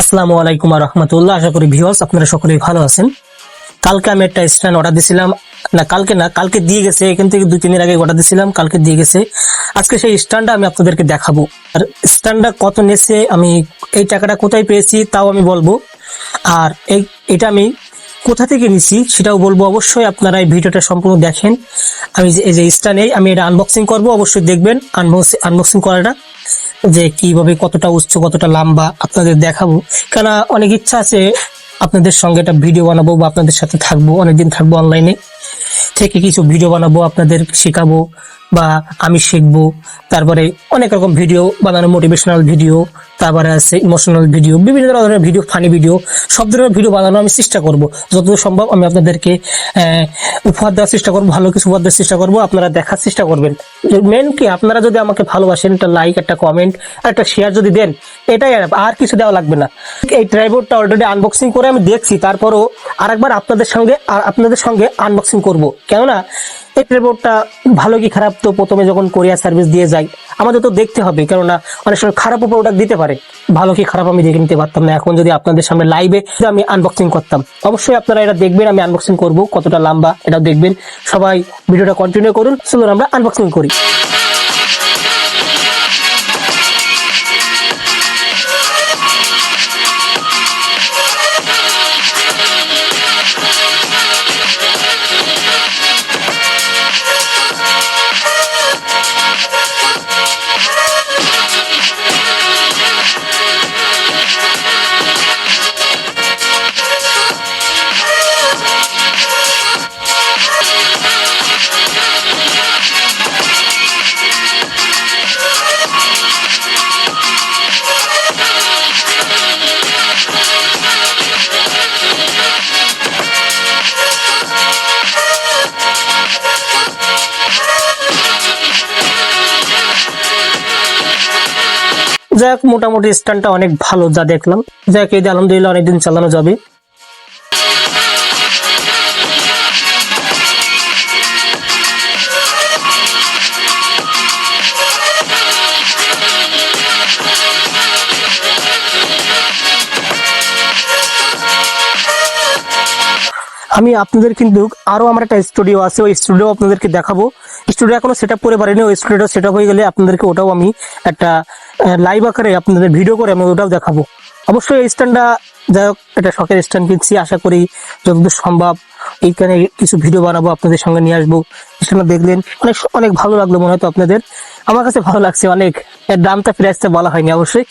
আসসালামু আলাইকুম রহমতুল্লাহ। আশা করি ভিউয়ার্স আপনারা সকলেই ভালো আছেন। কালকে আমি একটা স্ট্যান্ড অর্ডার দিয়েছিলাম না, কালকে না, কালকে দিয়ে গেছে। এখান থেকে দুই, তিন দিন আগে অর্ডার দিয়েছিলাম কালকে দিয়ে গেছে। আজকে সেই স্ট্যান্ডটা আমি আপনাদেরকে দেখাবো। আর স্ট্যান্ডটা কত নেছে আমি এই টাকাটা কোথায় পেয়েছি, তাও আমি বলব। আর এই, এটা আমি কোথা থেকে নিছি সেটাও বলব। অবশ্যই আপনারা এই ভিডিওটা সম্পূর্ণ দেখেন। আমি যে, এই যে স্ট্যান্ড, আমি এটা আনবক্সিং করব। অবশ্যই দেখবেন। আনবক্সিং করাটা। যে কীভাবে কতটা উচ্চ, কতটা লম্বা আপনাদের দেখাবো। কেন অনেক ইচ্ছা আছে আপনাদের সঙ্গে একটা ভিডিও বানাবো বা আপনাদের সাথে থাকব, অনেকদিন থাকব অনলাইনে থেকে কিছু ভিডিও বানাবো, আপনাদের শেখাবো। বা আমি শিখব। তারপরে অনেক রকম ভিডিও বানানো মোটিভেশনাল ভিডিও তারপরে আছে ইমোশনাল ভিডিও বিভিন্ন ধরনের ভিডিও ফানি ভিডিও সব ধরনের ভিডিও বানানো আমি চেষ্টা করব। যতদূর সম্ভব আমি আপনাদেরকে উপহার দেওয়ার চেষ্টা করব, ভালো কিছু উপহার দেওয়ার চেষ্টা করব, আপনারা দেখার চেষ্টা করবেন। মেন কি, আপনারা যদি আমাকে ভালোবাসেন, একটা লাইক একটা কমেন্ট আর একটা শেয়ার যদি দেন, এটাই আর কিছু দেওয়া লাগবে না। এই ট্রাইবোর্ডটা অলরেডি আনবক্সিং করে আমি দেখছি, তারপরও আরেকবার আপনাদের সঙ্গে আপনাদের সঙ্গে আনবক্সিং করব। কেননা এই ট্রাইবোর্ডটা ভালো কি খারাপ? তো প্রথমে যখন কোরিয়ার সার্ভিস দিয়ে যাই আমাদের তো দেখতে হবে, কেননা অনেক সময় খারাপও প্রোডাক্ট দিতে পারে। ভালো কি খারাপ আমি দেখে নিতে পারতাম না। এখন যদি আপনাদের সামনে লাইভে আমি আনবক্সিং করতাম, অবশ্যই আপনারা এটা দেখবেন, আমি আনবক্সিং করব। কতটা লম্বা এটা দেখবেন। সবাই ভিডিওটা কন্টিনিউ করুন। চলুন আমরা আনবক্সিং করি। যাক মোটামুটি স্ট্যান্ডটা অনেক ভালো যা দেখলাম। যাক এই আলহামদুলিল্লাহ অনেকদিন চালানো যাবে। আমি আপনাদের কিন্তু আরও আমার একটা স্টুডিও আছে, ওই স্টুডিও আপনাদেরকে দেখাবো। স্টুডিও এখনও সেট আপ করে পারিনি ওই স্টুডিও সেট আপ হয়ে গেলে আপনাদেরকে ওটাও আমি একটা লাইভ আকারে আপনাদের ভিডিও করে আমি ওটাও দেখাবো। অবশ্যই এই স্ট্যান্ডটা যাই হোক, একটা শখের স্ট্যান্ড কিনছি, আশা করি যতদূর সম্ভব এইখানে কিছু ভিডিও বানাবো, আপনাদের সঙ্গে নিয়ে আসব। সেটা দেখলেন, অনেক অনেক ভালো লাগল মনে হয়তো আপনাদের। আমার কাছে ভালো লাগছে অনেক। এর দামটা প্রাইসটা বলা হয়নি অবশ্যই।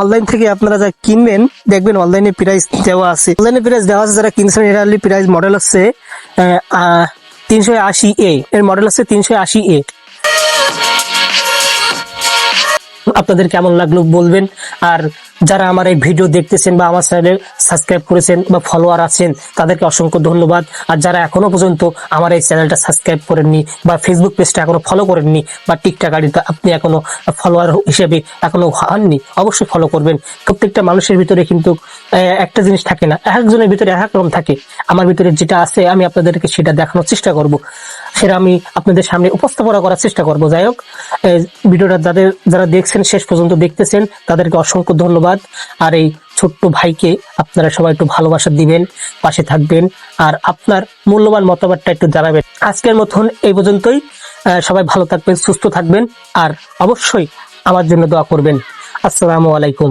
অনলাইন থেকে আপনারা যা কিনবেন, দেখবেন অনলাইনে প্রাইস দেওয়া আছে। অনলাইনে প্রাইস দেওয়া আছে যারা কিনছেন এটা প্রাইস মডেল হচ্ছে তিনশো আশি এ এর মডেল হচ্ছে তিনশো আশি এ আপনাদের কেমন লাগল বলবেন। আর যারা আমার এই ভিডিও দেখতেছেন বা আমার চ্যানেলে সাবস্ক্রাইব করেছেন বা ফলোয়ার আছেন, তাদেরকে অসংখ্য ধন্যবাদ। আর যারা এখনও পর্যন্ত আমার এই চ্যানেলটা সাবস্ক্রাইব করেননি বা ফেসবুক পেজটা এখনও ফলো করেননি বা টিকটক আইডিতে আপনি এখনও ফলোয়ার হিসেবে এখনও হননি, অবশ্যই ফলো করবেন। প্রত্যেকটা মানুষের ভিতরে কিন্তু একটা জিনিস থাকে না, এক একজনের ভিতরে এক রকম থাকে। আমার ভিতরে যেটা আছে আমি আপনাদেরকে সেটা দেখানোর চেষ্টা করব। সেটা আমি আপনাদের সামনে উপস্থাপনা করার চেষ্টা করব। যাই হোক ভিডিওটা যাদের যারা দেখছেন শেষ পর্যন্ত দেখতেছেন, তাদেরকে অসংখ্য ধন্যবাদ। আর এই ছোট্ট ভাইকে আপনারা সবাই একটু ভালোবাসা দিবেন, পাশে থাকবেন। আর আপনার মূল্যবান মতামতটা একটু জানাবেন। আজকের মতন এই পর্যন্তই। সবাই ভালো থাকবেন, সুস্থ থাকবেন। আর অবশ্যই আমার জন্য দোয়া করবেন। আসসালামু আলাইকুম।